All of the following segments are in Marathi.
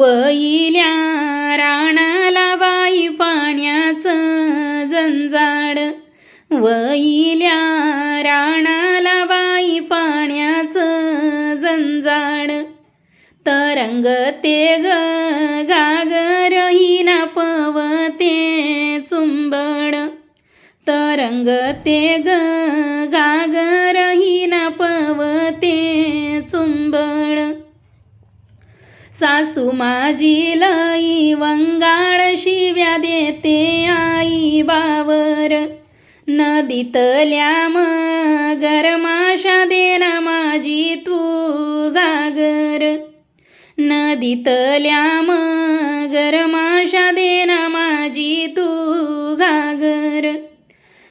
वैल्या राणाला बाई पाण्याचं जंजाड. वैल्या राणाला बाई पाण्याचं जंजाड. तरंग ते ग गागर हिना पवते चुंबड. तरंग ते ग गागर हिना पवते सासू माझी लई वंगाळ शिव्या देते आई बावर. नदीतल्या मगर माशा देना माझी तू गागर नदीतल्या मगर माशा देना माझी तू गागर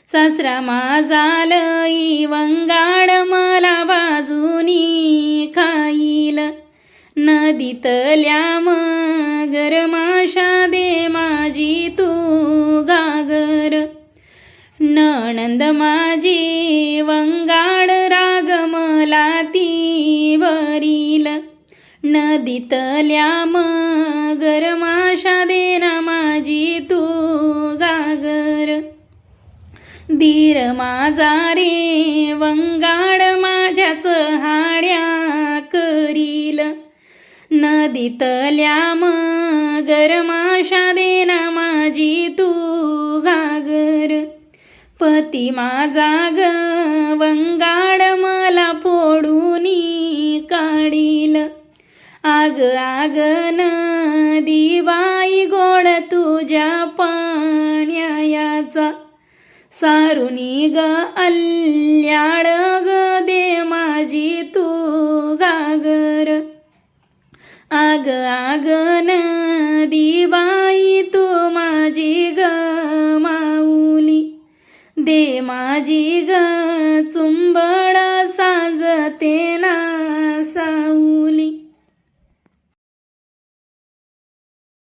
सासरा माझा लई वंगाळ नदीतल्या मगर माशा दे माझी तू गागर. नणंद माझी वंगाड राग मला ती वरील. नदीतल्या मगर माशा देना माझी तू गागर. धीर माझा रे वंगाड माझ्याच हा नदीतल्या मगर माशा देना माझी तू घागर. पती माझा ग वंगाड मला फोडूनी काढील. आग आग नदी बाई गोड तुझ्या पाण्याचा. सारुनी ग अल्ल्या आग आगन दिबाई तू माझी ग माऊली. दे माझी ग चुंबड साजते